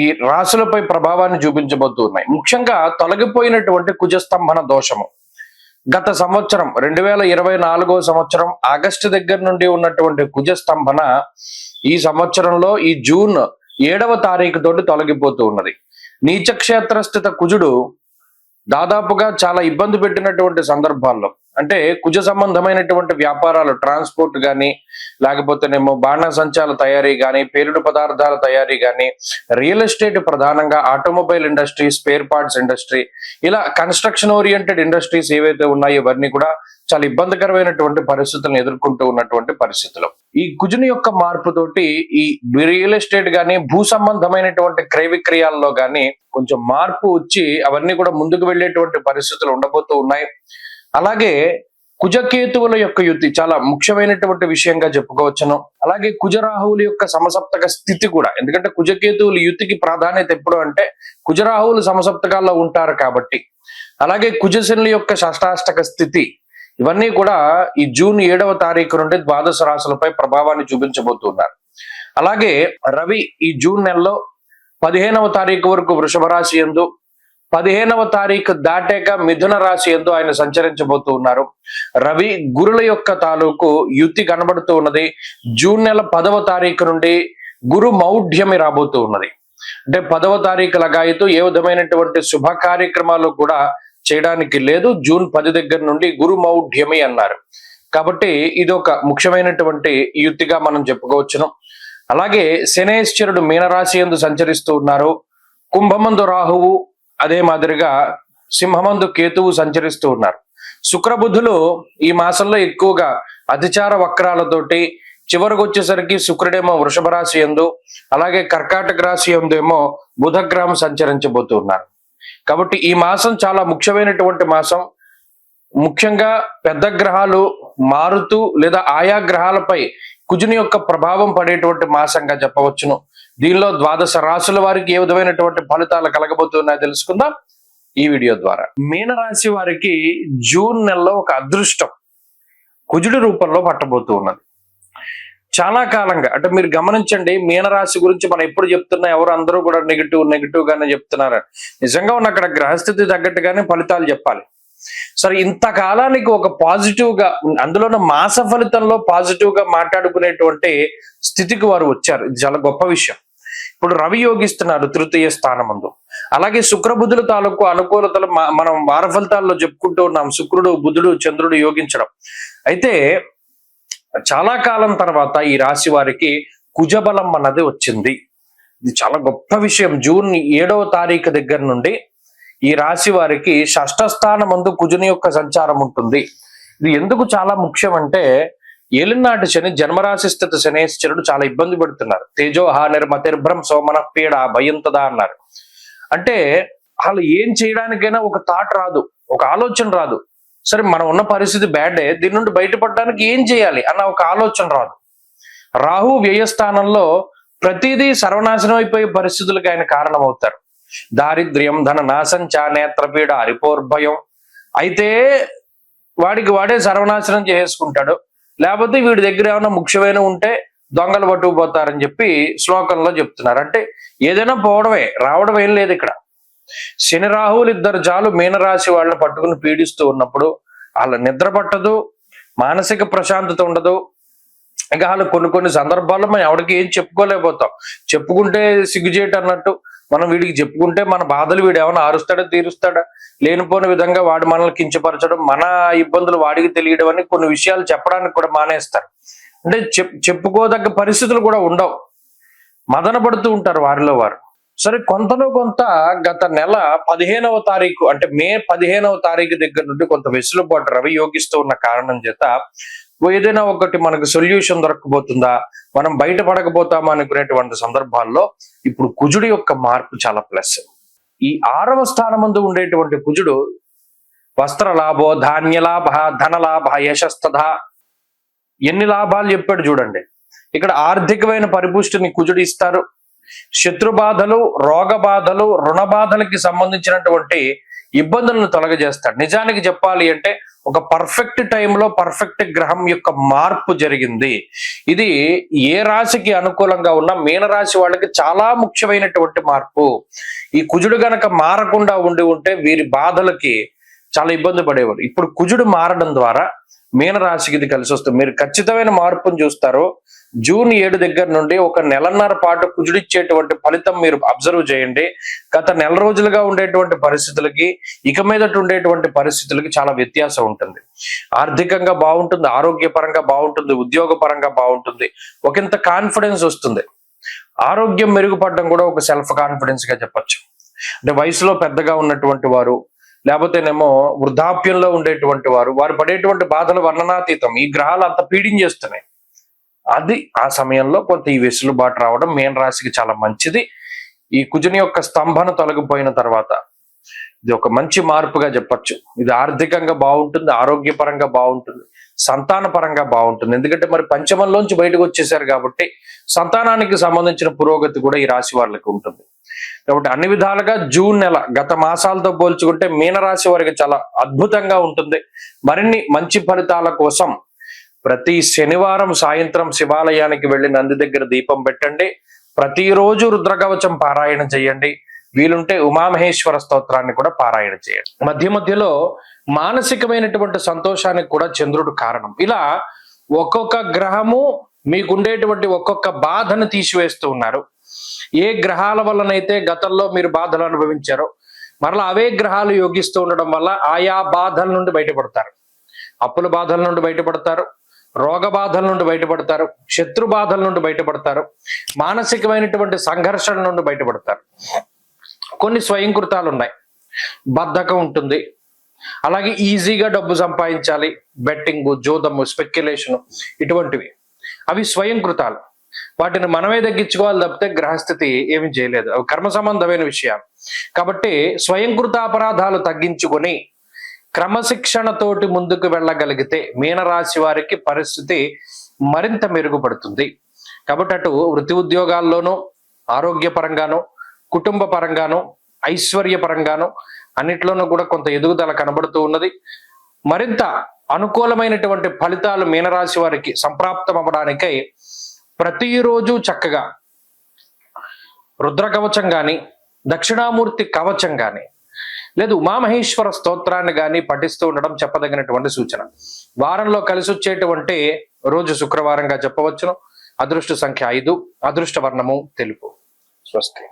ఈ రాశులపై ప్రభావాన్ని చూపించబోతూ ఉన్నాయి. ముఖ్యంగా తొలగిపోయినటువంటి కుజస్తంభన దోషము. గత సంవత్సరం రెండు వేల ఇరవై నాలుగో సంవత్సరం ఆగస్టు దగ్గర నుండి ఉన్నటువంటి కుజస్తంభన ఈ సంవత్సరంలో ఈ జూన్ ఏడవ తారీఖు తోటి తొలగిపోతూ ఉన్నది. నీచక్షేత్రస్థిత కుజుడు దాదాపుగా చాలా ఇబ్బంది పెట్టినటువంటి సందర్భాల్లో అంటే కుజ సంబంధమైనటువంటి వ్యాపారాలు ట్రాన్స్పోర్ట్ కానీ లేకపోతేనేమో బాణసంచాల తయారీ కానీ పేరుడు పదార్థాల తయారీ కానీ రియల్ ఎస్టేట్ ప్రధానంగా automobile industry spare parts industry ఇలా కన్స్ట్రక్షన్ ఓరియంటెడ్ ఇండస్ట్రీస్ ఏవైతే ఉన్నాయో ఇవన్నీ కూడా చాలా ఇబ్బందికరమైనటువంటి పరిస్థితులను ఎదుర్కొంటూ ఉన్నటువంటి పరిస్థితులు. ఈ కుజుని యొక్క మార్పుతోటి ఈ రియల్ ఎస్టేట్ గానీ భూ సంబంధమైనటువంటి క్రయ విక్రయాల్లో గానీ కొంచెం మార్పు వచ్చి అవన్నీ కూడా ముందుకు వెళ్ళేటువంటి పరిస్థితులు ఉండబోతూ ఉన్నాయి. అలాగే కుజకేతువుల యొక్క యుతి చాలా ముఖ్యమైనటువంటి విషయంగా చెప్పుకోవచ్చును. అలాగే కుజరాహువుల యొక్క సమసప్తక స్థితి కూడా. ఎందుకంటే కుజకేతువుల యుతికి ప్రాధాన్యత ఎప్పుడు అంటే కుజరాహువులు సమసప్తకాల్లో ఉంటారు కాబట్టి. అలాగే కుజశనుల యొక్క షష్టాష్టక స్థితి. ఇవన్నీ కూడా ఈ జూన్ ఏడవ తారీఖు నుండి ద్వాదశ రాశులపై ప్రభావాన్ని చూపించబోతున్నారు. అలాగే రవి ఈ జూన్ నెలలో పదిహేనవ తారీఖు వరకు వృషభ రాశి ఎందు పదిహేనవ తారీఖు దాటాక మిథున రాశి ఎందు ఆయన సంచరించబోతూ ఉన్నారు. రవి గురుల యొక్క తాలూకు యుతి కనబడుతూ ఉన్నది. జూన్ నెల పదవ తారీఖు నుండి గురు మౌఢ్యమి రాబోతూ ఉన్నది. అంటే పదవ తారీఖు లగాయితూ ఏ విధమైనటువంటి శుభ కార్యక్రమాలు కూడా చేయడానికి లేదు. జూన్ పది దగ్గర నుండి గురు మౌఢ్యమి అన్నారు. కాబట్టి ఇది ఒక ముఖ్యమైనటువంటి యుక్తిగా మనం చెప్పుకోవచ్చును. అలాగే శనేశ్వరుడు మీనరాశి ఎందు సంచరిస్తూ ఉన్నారు. కుంభమందు రాహువు అదే మాదిరిగా సింహమందు కేతువు సంచరిస్తూ ఉన్నారు. శుక్రబుధులు ఈ మాసంలో ఎక్కువగా అతిచార వక్రాలతోటి చివరికి వచ్చేసరికి శుక్రుడేమో వృషభ రాశి ఎందు అలాగే కర్కాటక రాశి ఎందు ఏమో బుధగ్రహం సంచరించబోతూ ఉన్నారు. కాబట్టి ఈ మాసం చాలా ముఖ్యమైనటువంటి మాసం. ముఖ్యంగా పెద్ద గ్రహాలు మారుతూ లేదా ఆయా గ్రహాలపై కుజుని యొక్క ప్రభావం పడేటువంటి మాసంగా చెప్పవచ్చును. దీనిలో ద్వాదశ రాశుల వారికి ఏ విధమైనటువంటి ఫలితాలు కలగబోతున్నాయో తెలుసుకుందాం ఈ వీడియో ద్వారా. మీనరాశి వారికి జూన్ నెలలో ఒక అదృష్టం కుజుడి రూపంలో పట్టబోతూ ఉన్నది. చాలా కాలంగా అంటే మీరు గమనించండి మీనరాశి గురించి మనం ఎప్పుడు చెప్తున్నా ఎవరు అందరూ కూడా నెగిటివ్ నెగిటివ్ గానే చెప్తున్నారు. నిజంగా ఉన్న అక్కడ గ్రహస్థితి తగ్గట్టుగానే ఫలితాలు చెప్పాలి. సరే ఇంతకాలానికి ఒక పాజిటివ్గా అందులోన మాస ఫలితంలో పాజిటివ్గా మాట్లాడుకునేటువంటి స్థితికి వారు వచ్చారు. ఇది చాలా గొప్ప విషయం. ఇప్పుడు రవి యోగిస్తున్నారు తృతీయ స్థానమందు. అలాగే శుక్రబుధుల తాలూకు అనుకూలతలు మనం వార ఫలితాల్లో చెప్పుకుంటూ ఉన్నాం. శుక్రుడు బుధుడు చంద్రుడు యోగించడం. అయితే చాలా కాలం తర్వాత ఈ రాశి వారికి కుజబలం అన్నది వచ్చింది. ఇది చాలా గొప్ప విషయం. జూన్ ఏడవ తారీఖు దగ్గర నుండి ఈ రాశి వారికి షష్ఠ అందు కుజుని యొక్క సంచారం ఉంటుంది. ఇది ఎందుకు చాలా ముఖ్యం అంటే ఏలినాటి శని జన్మరాశి స్థిత శనేశ్వరుడు చాలా ఇబ్బంది పడుతున్నారు. తేజో హానిర్మతిర్భ్రం సోమన పీడ భయంతదా అన్నారు. అంటే వాళ్ళు ఏం చేయడానికైనా ఒక థాట్ రాదు ఒక ఆలోచన రాదు. సరే మనం ఉన్న పరిస్థితి బ్యాడే దీని నుండి బయటపడడానికి ఏం చేయాలి అన్న ఒక ఆలోచన రాదు. రాహు వ్యయస్థానంలో ప్రతిదీ సర్వనాశనం అయిపోయే పరిస్థితులకు ఆయన కారణమవుతారు. దారిద్ర్యం ధన నాశం చా నేత్రపీడ అరిపోర్భయం. అయితే వాడికి వాడే సర్వనాశనం చేసుకుంటాడు లేకపోతే వీడి దగ్గర ఏమైనా ముఖ్యమైన ఉంటే దొంగలు పట్టుకుపోతారని చెప్పి శ్లోకంలో చెప్తున్నారు. అంటే ఏదైనా పోవడమే రావడం ఏం లేదు ఇక్కడ. శని రాహువులు ఇద్దరు జాలు మీనరాశి వాళ్ళని పట్టుకుని పీడిస్తూ ఉన్నప్పుడు వాళ్ళ నిద్ర పట్టదు మానసిక ప్రశాంతత ఉండదు. ఇంకా వాళ్ళు కొన్ని కొన్ని సందర్భాల్లో మనం ఎవరికి ఏం చెప్పుకోలేకపోతాం. చెప్పుకుంటే సిగ్గుచేట అన్నట్టు మనం వీడికి చెప్పుకుంటే మన బాధలు వీడు ఏమైనా ఆరుస్తాడా తీరుస్తాడా? లేనిపోని విధంగా వాడు మనల్ని కించపరచడం మన ఇబ్బందులు వాడికి తెలియడం అని కొన్ని విషయాలు చెప్పడానికి కూడా మానేస్తారు. అంటే చెప్ చెప్పుకోదగ్గ పరిస్థితులు కూడా ఉండవు. మదన పడుతూ ఉంటారు వారిలో వారు. సరే కొంతలో కొంత గత నెల పదిహేనవ తారీఖు అంటే మే పదిహేనవ తారీఖు దగ్గర నుండి కొంత వెసులుబాటు రవి యోగిస్తూ ఉన్న కారణం చేత ఏదైనా ఒకటి మనకు సొల్యూషన్ దొరకబోతుందా మనం బయటపడకపోతామా అనుకునేటువంటి సందర్భాల్లో ఇప్పుడు కుజుడి యొక్క మార్పు చాలా ప్లస్. ఈ ఆరవ స్థానమందు ఉండేటువంటి కుజుడు వస్త్ర లాభో ధాన్య లాభ ధన లాభ యశస్తథ ఎన్ని లాభాలు చెప్పాడు చూడండి. ఇక్కడ ఆర్థికమైన పరిపుష్టిని కుజుడు ఇస్తారు. శత్రు బాధలు రోగ బాధలు రుణ బాధలకి సంబంధించినటువంటి ఇబ్బందులను తొలగజేస్తాడు. నిజానికి చెప్పాలి అంటే ఒక పర్ఫెక్ట్ టైంలో పర్ఫెక్ట్ గ్రహం యొక్క మార్పు జరిగింది. ఇది ఏ రాశికి అనుకూలంగా ఉన్న మీనరాశి వాళ్ళకి చాలా ముఖ్యమైనటువంటి మార్పు. ఈ కుజుడు గనక మారకుండా ఉండి ఉంటే వీరి బాధలకి చాలా ఇబ్బంది పడేవారు ఇప్పుడు కుజుడు మారడం ద్వారా మీనరాశికి ఇది కలిసి వస్తుంది. మీరు ఖచ్చితమైన మార్పును చూస్తారు. జూన్ ఏడు దగ్గర నుండి ఒక నెలన్నర పాటు కుజుడిచ్చేటువంటి ఫలితం మీరు అబ్జర్వ్ చేయండి. గత నెల రోజులుగా ఉండేటువంటి పరిస్థితులకి ఇక మీదట ఉండేటువంటి పరిస్థితులకి చాలా వ్యత్యాసం ఉంటుంది. ఆర్థికంగా బాగుంటుంది ఆరోగ్యపరంగా బాగుంటుంది ఉద్యోగపరంగా బాగుంటుంది. ఒకంత కాన్ఫిడెన్స్ వస్తుంది. ఆరోగ్యం మెరుగుపడడం కూడా ఒక సెల్ఫ్ కాన్ఫిడెన్స్గా చెప్పొచ్చు. అంటే వయసులో పెద్దగా ఉన్నటువంటి వారు లేకపోతేనేమో వృద్ధాప్యంలో ఉండేటువంటి వారు వారు పడేటువంటి బాధలు వర్ణనాతీతం. ఈ గ్రహాలు అంత పీడించేస్తున్నాయి అది ఆ సమయంలో కొంత ఈ వెసులుబాటు రావడం మేన రాశికి చాలా మంచిది. ఈ కుజుని యొక్క స్తంభన తొలగిపోయిన తర్వాత ఇది ఒక మంచి మార్పుగా చెప్పొచ్చు. ఇది ఆర్థికంగా బాగుంటుంది ఆరోగ్యపరంగా బాగుంటుంది సంతాన పరంగా బాగుంటుంది. ఎందుకంటే మరి పంచమంలోంచి బయటకు వచ్చేసారు కాబట్టి సంతానానికి సంబంధించిన పురోగతి కూడా ఈ రాశి వాళ్ళకి ఉంటుంది. కాబట్టి అన్ని విధాలుగా జూన్ నెల గత మాసాలతో పోల్చుకుంటే మీనరాశి వారికి చాలా అద్భుతంగా ఉంటుంది. మరిన్ని మంచి ఫలితాల కోసం ప్రతి శనివారం సాయంత్రం శివాలయానికి వెళ్ళి నంది దగ్గర దీపం పెట్టండి. ప్రతిరోజు రుద్రకవచం పారాయణ చేయండి. వీలుంటే ఉమామహేశ్వర స్తోత్రాన్ని కూడా పారాయణ చేయండి. మధ్య మధ్యలో మానసికమైనటువంటి సంతోషానికి కూడా చంద్రుడు కారణం. ఇలా ఒక్కొక్క గ్రహము మీకుండేటువంటి ఒక్కొక్క బాధను తీసివేస్తూ ఉన్నారు. ఏ గ్రహాల వల్లనైతే గతంలో మీరు బాధలు అనుభవించారో మరలా అవే గ్రహాలు యోగిస్తూ ఉండడం వల్ల ఆయా బాధల నుండి బయటపడతారు. అప్పుల బాధల నుండి బయటపడతారు రోగ బాధల నుండి బయటపడతారు శత్రు బాధల నుండి బయటపడతారు మానసికమైనటువంటి సంఘర్షణ నుండి బయటపడతారు. కొన్ని స్వయంకృతాలు ఉన్నాయి బద్ధకం ఉంటుంది. అలాగే ఈజీగా డబ్బు సంపాదించాలి. బెట్టింగ్ జోదము స్పెక్యులేషన్ ఇటువంటివి. అవి స్వయంకృతాలు. వాటిని మనమే తగ్గించుకోవాలి తప్పితే గ్రహస్థితి ఏమి చేయలేదు. అవి కర్మ సంబంధమైన విషయాలు. కాబట్టి స్వయంకృత అపరాధాలు తగ్గించుకొని క్రమశిక్షణతోటి ముందుకు వెళ్ళగలిగితే మీనరాశి వారికి పరిస్థితి మరింత మెరుగుపడుతుంది. కాబట్టి అటు వృత్తి ఉద్యోగాల్లోనూ ఆరోగ్యపరంగానూ కుటుంబ పరంగాను ఐశ్వర్యపరంగాను అన్నిట్లోనూ కూడా కొంత ఎదుగుదల కనబడుతూ ఉన్నది. మరింత అనుకూలమైనటువంటి ఫలితాలు మీనరాశి వారికి సంప్రాప్తం అవ్వడానికై ప్రతిరోజు చక్కగా రుద్ర కవచం కానీ దక్షిణామూర్తి కవచం కానీ లేదు ఉమామహేశ్వర స్తోత్రాన్ని కానీ పఠిస్తూ ఉండడం చెప్పదగినటువంటి సూచన. వారంలో కలిసి వచ్చేటువంటి రోజు శుక్రవారంగా చెప్పవచ్చును. అదృష్ట సంఖ్య ఐదు అదృష్ట వర్ణము తెలుపు. స్వస్తి.